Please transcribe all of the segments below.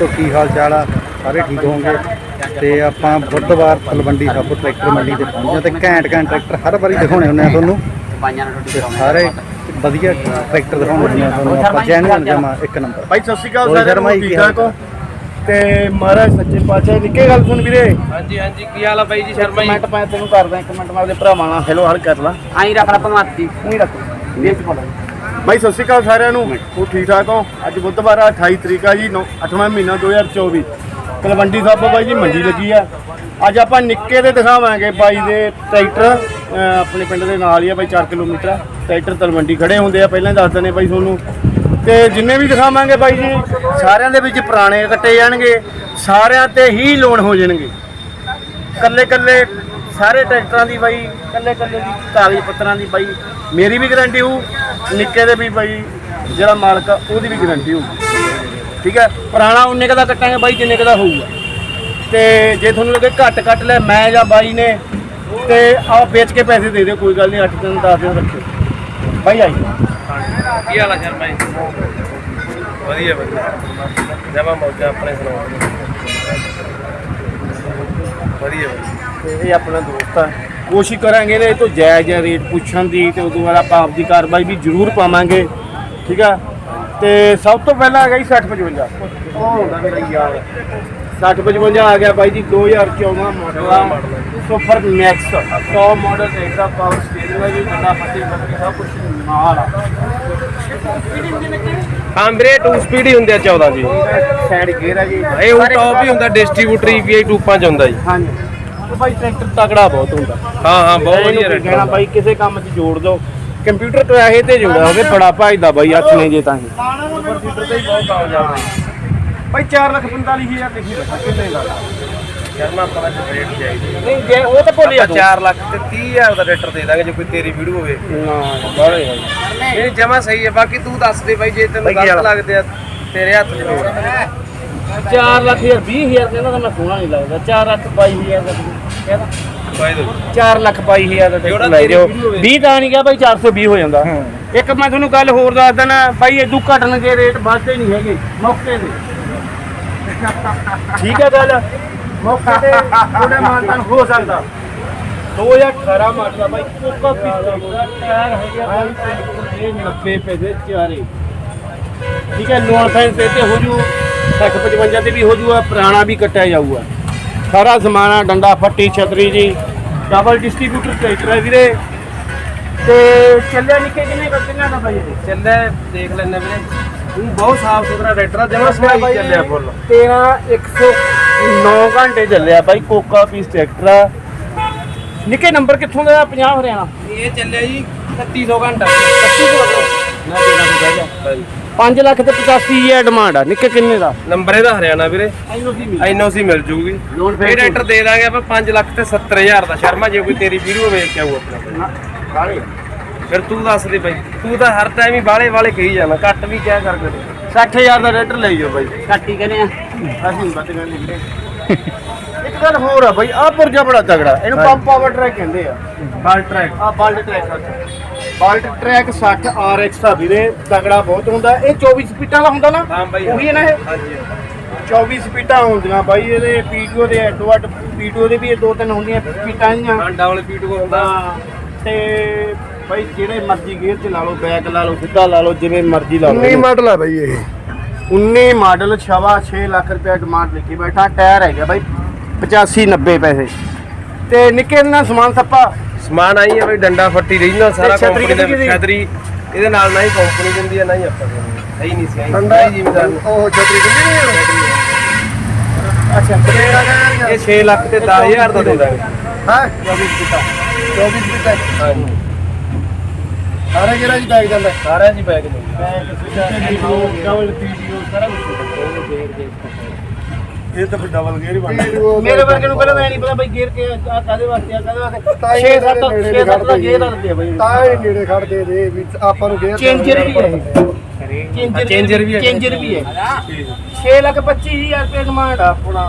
ਦੋਸਤੋ ਕੀ ਹਾਲ ਚਾਲ ਆ? ਸਾਰੇ ਠੀਕ ਹੋਵੋਗੇ? ਤੇ ਆਪਾਂ ਬੁੱਧਵਾਰ ਤਲਵੰਡੀ ਸਾਬੋ ਟਰੈਕਟਰ ਮੰਡੀ ਤੇ ਪਹੁੰਚੇ ਤੇ ਘੈਂਟ ਘੈਂਟ ਟਰੈਕਟਰ ਹਰ ਵਾਰੀ ਦਿਖਾਉਣੇ ਹੁੰਦੇ ਆ ਤੁਹਾਨੂੰ। ਤੇ ਸਾਰੇ ਵਧੀਆ ਟਰੈਕਟਰ ਦਿਖਾਉਣੇ ਹੁੰਦੇ ਆ ਤੁਹਾਨੂੰ। ਆਪਾਂ ਜੈਨੂਅਨ ਜਮਾ ਇੱਕ ਨੰਬਰ। ਭਾਈ ਸਤਿ ਸ਼੍ਰੀ ਅਕਾਲ ਸ਼ਰਮਾ ਨੂੰ ਜੀ, ਠੀਕ ਠਾਕ ਹੋ? ਤੇ ਮਹਾਰਾਜ ਸੱਚੇ ਪਾਤਸ਼ਾਹ ਨਿੱਕੇ ਗੱਲ ਸੁਣ ਵੀਰੇ। ਹਾਂਜੀ ਹਾਂਜੀ ਕੀ ਹਾਲ ਆ ਬਾਈ ਜੀ ਸ਼ਰਮਾ ਜੀ? ਕਮੈਂਟ ਮੈਂ ਤੈਨੂੰ ਕਰਦਾ ਇੱਕ ਮਿੰਟ ਭਰਾਵਾਂ ਨਾਲ ਹੈਲੋ ਹਲ ਕਰ ਲਾ। ਆਈ ਰੱਖਣਾ ਭਮਾਤੀ ਉਹੀ ਰੱਖ ਵੇਚ ਪਾ ਬਾਈ, ਸਤਿ ਸ਼੍ਰੀ ਅਕਾਲ ਸਾਰਿਆਂ ਨੂੰ। ਉਹ ਠੀਕ ਠਾਕ ਹੋ? ਅੱਜ ਬੁੱਧਵਾਰ ਆ 28 ਤਰੀਕ ਆ ਜੀ 8ਵਾਂ ਮਹੀਨਾ 2024 ਤਲਵੰਡੀ ਸਾਹਿਬ ਬਾਈ ਜੀ, ਮੰਡੀ ਲੱਗੀ ਆ। ਅੱਜ ਆਪਾਂ ਨਿੱਕੇ ਦੇ ਦਿਖਾਵਾਂਗੇ ਬਾਈ ਦੇ ਟਰੈਕਟਰ। ਆਪਣੇ ਪਿੰਡ ਦੇ ਨਾਲ ਹੀ ਆ ਬਾਈ 4 ਕਿਲੋਮੀਟਰ ਟਰੈਕਟਰ ਤਲਵੰਡੀ ਖੜੇ ਹੁੰਦੇ ਆ, ਪਹਿਲਾਂ ਹੀ ਦੱਸ ਦਨੇ ਬਾਈ ਤੁਹਾਨੂੰ। ਤੇ ਜਿੰਨੇ ਵੀ ਦਿਖਾਵਾਂਗੇ ਬਾਈ ਜੀ, ਸਾਰਿਆਂ ਦੇ ਵਿੱਚ ਪੁਰਾਣੇ ਕੱਟੇ ਜਾਣਗੇ। ਸਾਰਿਆਂ ਤੇ ਹੀ ਲੋਨ ਹੋ ਜਾਣਗੇ। ਕੱਲੇ ਕੱਲੇ ਸਾਰੇ ਟਰੈਕਟਰਾਂ ਦੀ ਬਾਈ ਕੱਲੇ ਕੱਲੇ ਦੀ, ਕਾਗਜ਼ ਪੱਤਰਾਂ ਦੀ ਬਾਈ, ਮੇਰੀ ਵੀ ਗਾਰੰਟੀ ਹੋਊ, ਨਿੱਕੇ ਦੇ ਵੀ ਬਾਈ, ਜਿਹੜਾ ਮਾਲਕ ਆ, ਉਹਦੀ ਵੀ ਗਾਰੰਟੀ ਹੋਊ। ਠੀਕ ਹੈ? ਪੁਰਾਣਾ ਉਨੇ ਕਦਾ ਕੱਟਾਂਗੇ ਬਾਈ, ਜਿੰਨੇ ਕਦਾ ਹੋਊਗਾ। ਤੇ ਜੇ ਤੁਹਾਨੂੰ ਲੱਗੇ ਘੱਟ ਕੱਟ ਲੈ, ਮੈਂ ਜਾਂ ਬਾਈ ਨੇ, ਤੇ ਆ ਵੇਚ ਕੇ ਪੈਸੇ ਦੇ ਦਿਓ, ਕੋਈ ਗੱਲ ਨਹੀਂ 8 ਦਿਨ 10 ਦਿਨ ਰੱਖਿਓ। ਬਾਈ ਆਈ। ਕੀ ਹਾਲ ਆ ਸ਼ਰਮਾ ਜੀ? ਵਧੀਆ ਵਧੀਆ। ਜਮਾ ਮੌਜਾ ਆਪਣੇ ਸੁਣਾਓ ਵਧੀਆ। ਤੇ ਇਹ ਆਪਣਾ ਦੋਸਤ ਆ। ਕੋਸ਼ਿਸ਼ ਕਰਾਂਗੇ ਇਹਦੇ ਤੋਂ ਜਾਇਜ਼ ਰੇਟ ਪੁੱਛਣ ਦੀ ਤੇ ਉਦੋਂ ਬਾਅਦ ਆਪਾਂ ਆਪਦੀ ਕਾਰਵਾਈ ਵੀ ਜ਼ਰੂਰ ਪਾਵਾਂਗੇ। ਠੀਕ ਆ? ਤੇ ਸਭ ਤੋਂ ਪਹਿਲਾਂ ਆ ਗਿਆ ਜੀ 60 55 ਉਹ ਹੁੰਦਾ ਮੇਰਾ ਯਾਰ 60 55 ਆ ਗਿਆ ਬਾਈ ਜੀ 2014 ਮਾਡਲ ਆ ਸੁਪਰ ਮੈਕਸ 100 ਮਾਡਲ ਦੇਖਦਾ ਪਾਵਰ ਸਟੀਅਰਿੰਗ ਹੈ ਜੀ ਵੱਡਾ ਫੱਟੀ ਬੱਕੀ ਸਭ ਕੁਝ ਨਾਲ ਆ। ਹਾਂ ਵੀਰੇ 2 ਸਪੀਡ ਹੀ ਹੁੰਦੇ ਆ 14 ਜੀ। ਸਾਈਡ ਗੇਅਰ ਆ ਜੀ। ਇਹ ਉਹ ਟੌਪ ਹੀ ਹੁੰਦਾ ਡਿਸਟ੍ਰੀਬਿਊਟਰ ਟੂਪਾਂ ਚ ਹੁੰਦਾ ਜੀ। ਹਾਂਜੀ। ਬਾਈ ਟਰੈਕਟਰ ਤਗੜਾ ਬਹੁਤ ਹੁੰਦਾ। ਹਾਂ ਹਾਂ ਬਹੁਤ ਵਧੀਆ ਕੀ ਕਹਿਣਾ ਰੇਟ ਬਾਈ ਕਿਸੇ ਕੰਮ 'ਚ ਜੋੜ ਦੋ ਕੰਪਿਊਟਰ ਤੋਂ ਇਹ ਤੇ ਜੋੜਿਆ ਹੋਵੇ ਬੜਾ ਭਾਈਦਾ ਬਾਈ ਹੱਥ ਨੇ ਜੇ ਤਾਂ ਹੀ ਕੰਪਿਊਟਰ ਤੇ ਹੀ ਬਹੁਤ ਕਾਮਯਾਬ ਹੈ ਬਾਈ 4 ਲੱਖ 45000 ਲਿਖੀ ਬੈਠਾ ਕਿੰਨੇ ਦਾ? ਸ਼ਰਮਾ ਆਪਣਾ ਚ ਰੇਟ ਚਾਹੀਦੀ ਨਹੀਂ ਜੇ ਉਹ ਤਾਂ ਭੁੱਲ ਆਪਾਂ 4 ਲੱਖ ਤੇ 30000 ਦਾ ਰੇਟਰ ਦੇ ਦਾਂਗੇ ਜੇ ਕੋਈ ਤੇਰੀ ਵੀਡੀਓ ਹੋਵੇ। ਨਾ ਬਾਰੇ ਇਹ ਜਮਾ ਸਹੀ ਹੈ ਬਾਕੀ ਤੂੰ ਦੱਸ ਦੇ ਬਾਈ ਜੇ ਤੈਨੂੰ ਗਲਤ? ਲੱਗਦੇ ਆ ਤੇਰੇ ਹੱਥ 'ਚ ਹੋਵੇ 4 ਲੱਖ ਯਾਰ 20000 ਕਹਿੰਦਾ ਤਾਂ ਮੈਂ ਸੋਹਣਾ ਨਹੀਂ ਲੱਗਦਾ। 4 ਲੱਖ 22000 ਦਾ ਕਹਿੰਦਾ। ਬਾਈ ਦੋ 4 ਲੱਖ 22000 ਦਾ ਜਿਹੜਾ ਟਿਕਟ ਲੈ ਤੇਰੀ ਜਾਓ। ਵੀਡੀਓ ਹੋਵੇ। 20 ਤਾਂ ਨਹੀਂ ਗਿਆ ਬਾਈ 420 ਹੋ ਜਾਂਦਾ। ਇੱਕ ਮੈਂ ਤੁਹਾਨੂੰ ਗੱਲ ਹੋਰ ਦੱਸ ਦਿੰਦਾ ਬਾਈ ਇਦੋਂ ਘਟਣਗੇ ਰੇਟ ਵੱਧਦੇ ਨਹੀਂ ਹੈਗੇ ਮੌਕੇ ਤੇ। ਠੀਕ ਹੈ ਗੱਲ? ਮੌਕੇ ਤੇ ਥੋੜਾ ਮਾਨਤਨ ਹੋ ਸਕਦਾ। 2018 ਮਾਡਲ ਆ ਬਾਈ ਕੋਕਾ ਪਿਸਟਨ ਦਾ ਟਾਇਰ ਹੈਗਾ ਬਾਈ। ਇਹ 90 ਰੁਪਏ ਦੇ ਚਾਰੇ। ਠੀਕ ਹੈ ਲੋਨ ਫੈਂਸ ਤੇ ਹੋ ਜੂ 155 ਤੇ ਵੀ ਹੋ ਜੂਗਾ ਪੁਰਾਣਾ ਵੀ ਕੱਟਿਆ ਜਾਊਗਾ। ਸਾਰਾ ਸਮਾਨ ਆ ਡੰਡਾ ਫੱਟੀ ਛਤਰੀ ਜੀ। ਡਬਲ ਡਿਸਟ੍ਰੀਬਿਊਟਰ ਟਰੈਕਟਰ ਹੈ ਵੀਰੇ। ਤੇ ਚੱਲਿਆ ਨਿੱਕੇ ਕਿੰਨੇ ਕਿੰਨਾ ਦਾ ਬਾਈ ਇਹ? ਚੱਲੇ ਦੇਖ ਲੈਣੇ ਵੀਰੇ। ਤੂੰ ਬਹੁਤ ਸਾਫ਼ ਸੁਥਰਾ ਰੇਟਰ ਆ ਜਮਾ ਸਫ਼ਾਈ ਚੱਲਿਆ ਫੁੱਲ। 13 109 ਘੰਟੇ ਚੱਲਿਆ ਬਾਈ ਕੋਕਾ ਪੀਸ ਟਰੈਕਟਰ ਆ। ਨਿੱਕੇ ਨੰਬਰ ਕਿੱਥੋਂ ਦਾ 50 ਹਰਿਆਣਾ। ਇਹ ਚੱਲਿਆ ਜੀ 3100 ਘੰਟਾ। ਨਾ ਦੇਣਾ ਬਹਿ ਜਾ 5 ਲੱਖ ਤੇ 85 ਹਜ਼ਾਰ ਡਿਮਾਂਡ ਆ। ਨਿੱਕੇ ਕਿੰਨੇ ਦਾ? ਨੰਬਰ ਇਹਦਾ ਹਰਿਆਣਾ ਵੀਰੇ। ਐਨਓਸੀ ਮਿਲ ਜੂਗੀ। ਇਹ ਰੇਟਰ ਦੇ ਦਾਂਗੇ ਆਪਾਂ 5 ਲੱਖ ਤੇ 70000 ਦਾ। ਸ਼ਰਮਾ ਜੇ ਕੋਈ ਤੇਰੀ ਵੀਡੀਓ ਵੇਖ ਕੇ ਆਊ ਆਪਣਾ। ਫਿਰ ਤੂੰ ਦੱਸ ਦੇ ਬਾਈ। ਤੂੰ ਤਾਂ ਹਰ ਟਾਈਮ ਹੀ ਬਾਲੇ ਵਾਲੇ ਕਹੀ ਜਾਣਾ। ਘੱਟ ਵੀ ਕਿਆ ਕਰ ਕਰ 60000 ਦਾ ਰੇਟਰ ਲਈ ਜਾਓ ਬਾਈ। ਘੱਟ ਹੀ ਕਹਿੰਦੇ ਆ ਅਸੀਂ ਵੱਧ ਕਹਿੰਦੇ ਵੀਰੇ ਇੱਕ ਗੱਲ ਹੋਰ ਆ ਬਾਈ ਆ ਪੁਰਜਾ ਬੜਾ ਤਗੜਾ। ਇਹਨੂੰ ਪੰਪ ਪਾਵਰ ਟਰੈਕ ਕਹਿੰਦੇ ਆ। ਬਾਲ ਟਰੈਕ ਆ ਬਾਲਟ ਟਰੈਕ ਆ। ਬਾਲਟ ਟਰੈਕ 60 RX ਆ ਵੀਰੇ ਤਗੜਾ ਬਹੁਤ ਹੁੰਦਾ। ਇਹ 24 ਸਪੀਡਾਂ ਦਾ ਹੁੰਦਾ ਨਾ? ਹਾਂ ਬਾਈ ਉਹੀ ਹੈ ਨਾ ਇਹ? ਹਾਂਜੀ 24 ਸਪੀਡਾਂ ਹੁੰਦੀਆਂ ਬਾਈ ਇਹਦੇ ਪੀਟੀਓ ਦੇ ਅੱਡ ਪੀਟੀਓ ਦੇ ਵੀ ਇਹ ਦੋ ਤਿੰਨ ਹੁੰਦੀਆਂ ਸਪੀਡਾਂ ਦੀਆਂ ਹਾਂ ਡਬਲ ਪੀਟੂ ਹੁੰਦਾ। ਤੇ ਬਾਈ ਜਿਹੜੇ ਮਰਜ਼ੀ ਗੇਅਰ ਚ ਲਾ ਲਓ ਬੈਕ ਲਾ ਲਓ ਸਿੱਧਾ ਲਾ ਲਓ ਜਿਵੇਂ ਮਰਜ਼ੀ ਲਾ ਲਓ। ਨਹੀਂ ਮਾਡਲ ਆ ਬਈ ਇਹ। 19 ਮਾਡਲ ਛਵਾ 6 ਲੱਖ ਰੁਪਏ ਡਿਮਾਂਡ ਲਿਖੀ ਬੈਠਾ ਟਾਇਰ ਹੈਗਾ ਬਾਈ 85 90 ਪੈਸੇ। ਤੇ ਨਿੱਕੇ ਨਾਲ ਸਮਾਨ ਸੱਪਾ ਸਮਾਨ ਆਈ ਹੈ ਬਈ ਡੰਡਾ ਫੱਟੀ ਰਹਿਣਾ ਸਾਰਾ ਤੇ ਛਤਰੀ ਕੰਪਨੀ ਕਿਹਦੀ ਦਾ ਛਤਰੀ। ਇਹਦੇ ਨਾਲ ਨਾ ਹੀ ਕੰਪਨੀ ਦਿੰਦੀ ਹੈ ਨਾ ਹੀ ਆਪਾਂ ਦਿੰਦੇ ਹਾਂ। ਸਹੀ ਨਹੀਂ ਸੀ ਆਈ। ਡੰਡਾ ਨਹੀਂ ਜ਼ਿਮੀਦਾਰ ਨੂੰ। ਉਹ ਛਤਰੀ ਕਿੰਨੀ ਅੱਛਾ ਇਹ 6 ਲੱਖ ਤੇ 10000 ਦਾ ਦੇ ਦਾਂਗੇ ਹਾਂ 24 ਸਪੀਡਾਂ 24 ਸਪੀਡ ਹਾਂਜੀ। ਸਾਰੇ ਜਿਹੜਾ ਜੀ ਬੈਗ ਜਾਂਦਾ। ਸਾਰਿਆਂ ਦੀ ਬੈਗ ਦੇ ਡਬਲ ਪੀਟੀਓ ਸਾਰਾ ਕੁਝ ਇਹ ਤਾਂ ਫਿਰ ਡਬਲ ਗੇਅਰ ਹੀ ਬਣਦਾ ਮੇਰੇ ਵਰਗੇ ਨੂੰ ਪਹਿਲਾਂ ਇਹ ਨਹੀਂ ਪਤਾ ਬਾਈ ਗੇਅਰ ਕੇ ਆ ਕਾਦੇ ਵਾਸਤੇ ਆ ਕਾਦੇ ਵਾਸਤੇ ਤਾਂ ਹੀ 6 ਇਹਦੇ 7 ਨੇੜੇ 6 7 ਦਾ ਖੜਦੇ ਗੇਅਰ ਆਉਂਦੇ ਆ ਬਾਈ। ਤਾਂ ਹੀ ਨੇੜੇ ਖੜਦੇ ਦੇ ਵੀ ਆਪਾਂ ਨੂੰ ਗੇਅਰ ਚੇਂਜਰ ਵੀ ਹੈ ਚੇਂਜਰ ਚੇਂਜਰ ਵੀ ਹੈ। ਚੇਂਜਰ ਵੀ ਹੈ। 6 ਲੱਖ 25000 ਰੁਪਏ ਡਿਮਾਂਡ ਆ ਆਪਣਾ।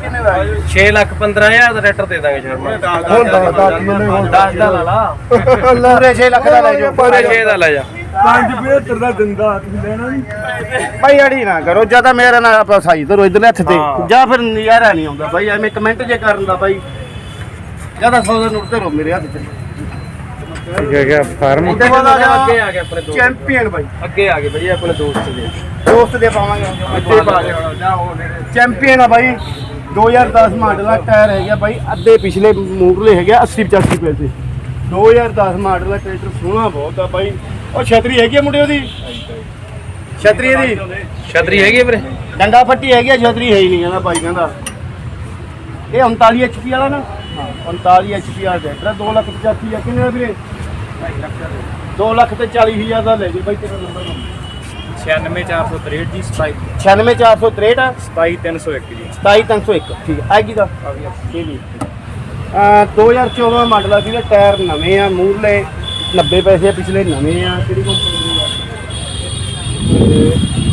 ਕਿੰਨੇ ਦਾ 6 ਲੱਖ 15000 ਦਾ ਰੇਟਰ ਦੇ ਦਾਂਗੇ ਸ਼ਰਮਾ। ਹੁਣ ਦੱਸ ਦੱਸ ਮੈਨੂੰ ਹੁਣ ਦੱਸ ਦਾ ਲਾ ਲਾ ਪੂਰੇ 6 ਲੱਖ ਦਾ ਲੈ ਜਾਓ। ਪਰ ਪੂਰੇ 6 ਦਾ ਲੈ ਜਾ। 575 ਦਾ ਦਿੰਦਾ ਤੁਸੀਂ ਲੈਣਾ ਨਹੀਂ ਭਾਈ ਅੜੀ ਨਾ ਕਰੋ ਜਾਂ ਤਾਂ ਮੇਰਾ ਨਾਲ ਆਪਾਂ ਸਾਈ ਧਰੋ ਇਧਰਲੇ ਹੱਥ ਤੇ ਹਾਂ। ਜਾਂ ਫਿਰ ਨਜ਼ਾਰਾ ਨਹੀਂ ਆਉਂਦਾ ਭਾਈ ਐਵੇਂ ਕਮੈਂਟ ਜੇ ਕਰਨ ਦਾ ਭਾਈ। ਜਾਂ ਤਾਂ ਸੌ ਦਾ ਨੋਟ ਧਰੋ ਮੇਰੇ ਹੱਥ ਤੇ। ਠੀਕ ਹੈ ਫਾਰਮ। ਉਹਦੇ ਬਾਅਦ ਆ ਗਿਆ ਅੱਗੇ ਆ ਗਏ ਆਪਣੇ ਦੋਸਤ। ਚੈਂਪੀਅਨ ਭਾਈ। ਅੱਗੇ ਆ ਗਏ ਬਈ ਆਪਣੇ ਦੋਸਤ ਦੇ। ਦੋਸਤ ਦੇ ਪਾਵਾਂਗੇ। ਅੱਗੇ ਪਾ ਕੇ ਚੈਂਪੀਅਨ ਆ ਭਾਈ। 2010 ਮਾਡਲ ਆ ਟਾਇਰ ਹੈਗਾ ਭਾਈ ਅੱਧੇ ਪਿਛਲੇ ਮੂਰਲੇ ਹੈਗੇ 80 85 ਪੈਸੇ 2010 ਮਾਡਲ ਦਾ ਟਰੈਕਟਰ ਸੋਹਣਾ ਬਹੁਤ ਆ ਭਾਈ। ਉਹ ਛਤਰੀ ਹੈਗੀ ਆ ਮੁੰਡੇ ਉਹਦੀ? ਛਤਰੀ ਇਹਦੀ? ਛਤਰੀ ਹੈਗੀ ਆ ਵੀਰੇ? ਡੰਡਾ ਫੱਟੀ ਹੈਗੀ ਆ ਛਤਰੀ ਹੈ ਹੀ ਨਹੀਂ ਕਹਿੰਦਾ ਭਾਈ ਕਹਿੰਦਾ। ਇਹ 39 ਐਚਪੀ ਵਾਲਾ ਨਾ? 39 ਐਚਪੀ ਵਾਲਾ ਟਰੈਕਟਰ ਆ 2 ਲੱਖ 85 ਆ ਕਿੰਨੇ ਆ ਵੀਰੇ? 2 ਲੱਖ ਤੇ 40 ਹਜ਼ਾਰ ਦਾ ਲੈ ਜੀ ਭਾਈ ਤੇਰਾ ਨੰਬਰ 96463 ਜੀ 96463 ਆ? 27301 ਜੀ। 27301 ਠੀਕ ਹੈ ਆਗੀ ਦਾ? ਅਹ 2014 ਮਾਡਲ ਆ ਜਿਹਦੇ ਟਾਇਰ ਨਵੇਂ ਆ ਮੂਰਲੇ 90 ਪੈਸੇ ਆ, ਪਿਛਲੇ ਨਵੇਂ ਆ ਕਿਹੜੀ ਕੰਪਨੀ ਦੇ ਆ?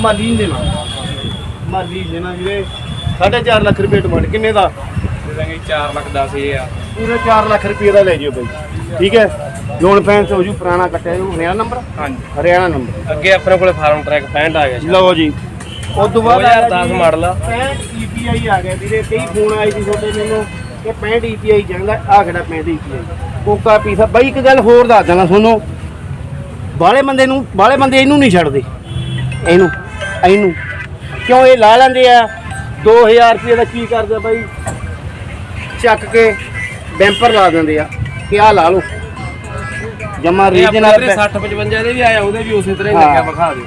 ਮਾਲੀਨ ਦੇ ਨਾਲ ਮਾਲੀਨ ਦੇ ਨਾਲ ਜਿਹੜੇ 4.5 ਲੱਖ ਰੁਪਏ ਡਿਮਾਂਡ ਕਿੰਨੇ ਦਾ? ਦੇ ਦਾਂਗੇ 4 ਲੱਖ 10 ਇਹ ਆ ਪੂਰੇ 4 ਲੱਖ ਰੁਪਏ ਦਾ ਲੈ ਜਿਓ ਬਾਈ। ਠੀਕ ਹੈ? ਲੋਨ ਫੈਂਸ ਹੋ ਜੂ ਪੁਰਾਣਾ ਕੱਟਿਆ ਜੂ ਹਰਿਆਣਾ ਨੰਬਰ ਹਾਂਜੀ। ਹਰਿਆਣਾ ਨੰਬਰ ਅੱਗੇ ਆਪਣੇ ਕੋਲੇ ਫਾਰਮ ਟਰੈਕ 65 ਆ ਗਿਆ ਲਓ ਜੀ। ਉਸ ਤੋਂ ਬਾਅਦ 2010 ਮਾਡਲ ਆ। 65 EPI ਆ ਗਿਆ ਵੀਰੇ। ਕਈ ਫੋਨ ਆਏ ਸੀ ਤੁਹਾਡੇ ਮੈਨੂੰ ਕਿ 65 EPI ਜਾਂਦਾ ਆ ਕਿਹੜਾ 65 EPI? ਕੋਕਾ ਪੀਸਾ। ਬਾਈ ਇੱਕ ਗੱਲ ਹੋਰ ਦੱਸ ਦੇਣਾ ਤੁਹਾਨੂੰ। ਬਾਹਲੇ ਬੰਦੇ ਨੂੰ ਬਾਹਲੇ ਬੰਦੇ ਇਹਨੂੰ ਨਹੀਂ ਛੱਡਦੇ। ਇਹਨੂੰ ਇਹਨੂੰ। ਕਿਉਂ ਇਹ ਲਾ ਲੈਂਦੇ ਆ? 2000 ਰੁਪਏ ਦਾ ਕੀ ਕਰਦੇ ਬਾਈ? ਚੱਕ ਕੇ ਬੈਂਪਰ ਲਾ ਦਿੰਦੇ ਆ। ਕਿ ਆ ਲਾ ਲਓ। ਜਮਾ ਰੀਜਨਲ ਵੀਰੇ 60 55 ਦੇ ਵੀ ਆਇਆ ਉਹਦੇ ਵੀ ਉਸੇ ਤਰ੍ਹਾਂ ਹੀ। ਲੱਗਿਆ ਵਿਖਾ ਦਿਓ।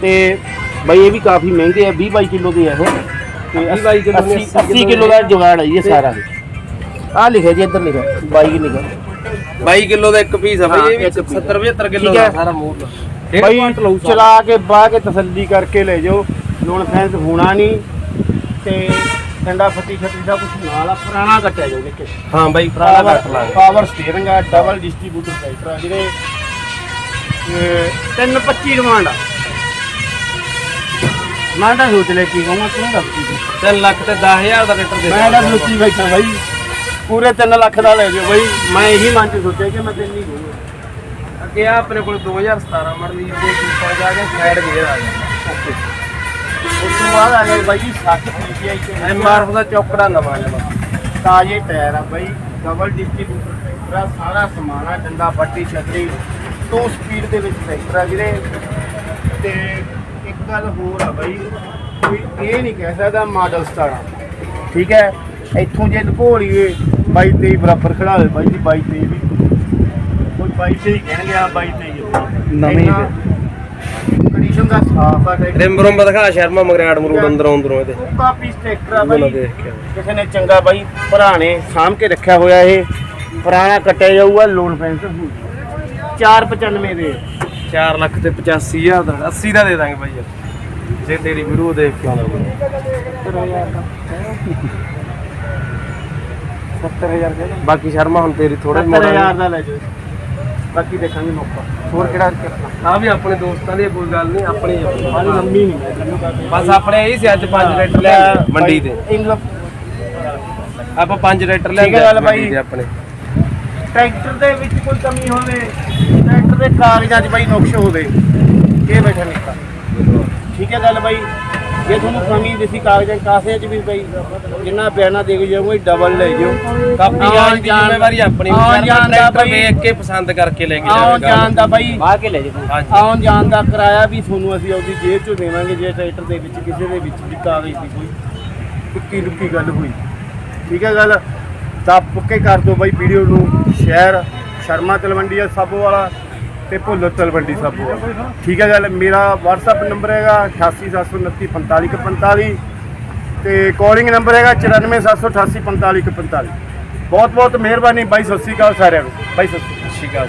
ਤੇ ਬਈ ਇਹ ਵੀ ਕਾਫੀ ਮਹਿੰਗੇ ਆ। 20 22 ਕਿਲੋ ਦੇ ਆ ਇਹ। ਤੇ 20 22 ਕਿੱਲੋ ਦੇ 80 80 ਕਿਲੋ ਦਾ। ਜੁਗਾੜ ਹੈ ਇਹ ਸਾਰਾ। ਆ ਲਿਖਿਆ ਜੀ ਇੱਧਰ ਲਿਖਿਆ। 22 ਲਿਖਿਆ। 22 ਕਿਲੋ ਦਾ ਇੱਕ ਪੀਸ ਆ ਹਾਂ, ਬਈ ਇਹ ਵੀ ਇੱਕ piece। 70 75 ਕਿਲੋ ਠੀਕ ਦਾ। ਹੈ। ਸਾਰਾ ਮੂਲ ਦਾ ਬਈ। ਚਲਾ ਕੇ ਬਾਹ ਕੇ ਤਸੱਲੀ ਕਰਕੇ ਲੈ ਜਾਓ। ਲੋਨ ਫੈਂਸ ਹੋਣਾ ਨਹੀਂ ਤੇ ਡੰਡਾ ਫੱਟੀ ਛੱਟੀ ਦਾ ਕੁਝ ਨਾਲ ਆ ਪੁਰਾਣਾ ਕੱਟਿਆ ਜਾਓ ਦੇਖੇ। ਹਾਂ ਬਾਈ ਪੁਰਾਣਾ ਕੱਟ ਲਾਂਗੇ ਪਾਵਰ ਸਟੀਅਰਿੰਗ ਆ ਡਬਲ ਡਿਸਟ੍ਰੀਬਿਊਟਰ ਟਰੈਕਟਰ ਆ ਜਿਹੜੇ 325 ਡਿਮਾਂਡ ਆ। ਮੈਂ ਤਾਂ ਸੋਚ ਲਿਆ ਕੀ ਕਹੂੰਗਾ ਤੂੰ ਦੱਸ ਕੀ ਕਹੂੰ। 3 ਲੱਖ ਤੇ 10000 ਦਾ ਲੀਟਰ ਦੇ ਮੈਂ ਤਾਂ ਸੋਚੀ ਬੈਠਾ ਬਾਈ। ਪੂਰੇ 3 ਲੱਖ ਦਾ ਲੈ ਜਾਓ ਬਾਈ। ਮੈਂ ਇਹੀ ਮਨ ਚ ਸੋਚਿਆ ਕਿ ਮੈਂ ਤਿੰਨ ਹੀ ਕਹੂੰਗਾ ਅੱਗੇ ਆ ਆਪਣੇ ਕੋਲ 2017 ਮਾਡਲ ਦੀ ਦੇ ਕੀਪਾ ਜਾ ਕੇ ਸਾਈਡ ਗੇਅਰ ਆ ਗਿਆ ਉਸ ਤੋਂ ਬਾਅਦ ਆ ਗਿਆ ਬਾਈ ਜੀ 60 ਪੀਪੀਆਈ ਤੇ ਐਮਆਰਐਫ ਦਾ ਚੌਕੜਾ ਨਵਾਂ ਜਮਾ ਤਾਜ਼ੇ ਟਾਇਰ ਆ ਬਾਈ ਡਬਲ ਡਿਸਟ੍ਰੀਬਿਊਟਰ ਟਰੈਕਟਰ ਆ ਸਾਰਾ ਸਮਾਨ ਆ ਡੰਡਾ ਪੱਟੀ ਛਤਰੀ ਟੂ ਸਪੀਡ ਦੇ ਵਿੱਚ ਟਰੈਕਟਰ ਆ ਵੀਰੇ। ਤੇ ਇੱਕ ਗੱਲ ਹੋਰ ਆ ਬਾਈ ਕੋਈ ਇਹ ਨਹੀਂ ਕਹਿ ਸਕਦਾ ਮਾਡਲ 17 ਠੀਕ ਹੈ? ਇੱਥੋਂ ਜੇ ਲੁਕੋ ਲਈਏ 22 23 ਬਰਾਬਰ ਖੜਾ ਦੇ ਬਾਈ ਜੀ 22 23 ਵੀ। ਕੋਈ 22 23 ਕਹਿਣਗੇ ਆ 22 23 ਨਵੀਂ ਕੰਡੀਸ਼ਨ ਦਾ ਸਾਫ਼ ਆ ਰਿਮ ਰੁਮ ਦਿਖਾ ਸ਼ਰਮਾ ਮਗਰਾੜ ਮਰੂੜ ਅੰਦਰੋਂ ਇਹਦੇ। ਆ ਬਾਈ। ਕਿਸੇ ਨੇ ਚੰਗਾ ਬਾਈ ਭਰਾ ਨੇ ਸਾਂਭ ਕੇ ਰੱਖਿਆ ਹੋਇਆ ਇਹ। ਪੁਰਾਣਾ ਕੱਟਿਆ ਜਾਊਗਾ ਲੋਨ ਫੈਂਸ 495 ਦੇ। 4 ਲੱਖ ਤੇ 85000 ਦਾ 80 ਦਾ ਦੇ ਦਾਂਗੇ ਬਾਈ ਯਾਰ। ਜੇ ਤੇਰੀ ਵੀਡੀਓ ਦੇਖ ਕੇ ਆਉਂਦਾ 70000 ਦੇ ਬਾਕੀ ਸ਼ਰਮਾ ਹੁਣ ਤੇਰੀ ਥੋੜੇ 70000 ਦਾ ਲੈ ਜਾਓ ਬਾਕੀ ਦੇਖਾਂਗੇ ਮੌਕਾ। ਹੋਰ ਕਿਹੜਾ ਕਰਨਾ ਆ ਵੀ ਆਪਣੇ ਦੋਸਤਾਂ ਦੀ ਕੋਈ ਗੱਲ ਨਹੀਂ ਆਪਣੀ। ਮਾਲੀ ਲੰਮੀ ਨਹੀਂ ਬਸ ਆਪਣੇ ਇਹ ਸੀ ਅੱਜ 5 ਰੇਟਰ ਲੈ ਮੰਡੀ ਤੇ ਆਪਾਂ 5 ਰੇਟਰ ਲੈ ਠੀਕ ਗੱਲ ਬਾਈ। ਆਪਣੇ। ਟਰੈਕਟਰ ਦੇ ਵਿੱਚ ਕੋਈ ਕਮੀ ਹੋਵੇ ਟਰੈਕਟਰ ਦੇ ਕਾਗਜ਼ਾਂ 'ਚ ਬਾਈ ਨੁਕਸ ਹੋਵੇ ਇਹ ਬੈਠਾ ਨਿਕਾ। ਠੀਕ ਹੈ ਗੱਲ ਬਾਈ। ਜੇ ਤੁਹਾਨੂੰ ਕਮੀ ਦਿਸੀ ਕਾਗਜ਼ਾਂ ਕਾਸਿਆਂ 'ਚ ਵੀ ਬਾਈ ਜਿੰਨਾ ਬਿਆਨਾ ਦੇ ਕੇ ਜਾਊਗਾ ਡਬਲ ਲੈ ਜਾਓ। ਕਾਪੀ ਆਉਣ ਦੀ ਜਾਣ- ਜ਼ਿੰਮੇਵਾਰੀ ਆਪਣੀ ਆਉਣ ਜਾਣ ਦਾ ਟਰੈਕਟਰ ਬਾਈ- ਵੇਖ ਕੇ ਪਸੰਦ ਕਰਕੇ ਲੈ ਕੇ ਆਉਣ ਜਾਵੇਗਾ ਜਾਣ ਦਾ ਬਾਈ ਬਾਹ ਕੇ ਲੈ ਜਾਓ। ਹਾਂਜੀ। ਆਉਣ ਜਾਣ ਦਾ ਕਿਰਾਇਆ ਵੀ ਤੁਹਾਨੂੰ ਅਸੀਂ ਆਪਦੀ ਜੇਬ 'ਚੋਂ ਦੇਵਾਂਗੇ ਜੇ ਟਰੈਕਟਰ ਦੇ ਵਿੱਚ ਕਿਸੇ ਦੇ ਵਿੱਚ ਵੀ ਕਾਗਜ਼ ਦੀ ਕੋਈ ਟੁੱਕੀ ਲੁੱਕੀ ਗੱਲ ਹੋਈ। ਠੀਕ ਹੈ ਗੱਲ? ਤਾਂ ਪੱਕੇ ਕਰ ਦਿਓ ਬਾਈ ਵੀਡੀਓ ਨੂੰ ਸ਼ੇਅਰ ਸ਼ਰਮਾ ਤਲਵੰਡੀ ਆ ਸਾਬੋ ਵਾਲਾ। ਤੇ ਭੁੱਲਰ ਤਲਵੰਡੀ ਸਾਬੋ ਠੀਕ ਹੈ ਗੱਲ, ਮੇਰਾ WhatsApp ਨੰਬਰ ਹੈਗਾ 8879455145 ਤੇ ਕਾਲਿੰਗ ਨੰਬਰ ਹੈਗਾ 9478845145 ਬਹੁਤ ਬਹੁਤ ਮਿਹਰਬਾਨੀ ਬਾਈ, ਸਤਿ ਸ਼੍ਰੀ ਅਕਾਲ ਸਾਰਿਆਂ ਨੂੰ। ਬਾਈ, ਸਤਿ ਸ਼੍ਰੀ ਅਕਾਲ।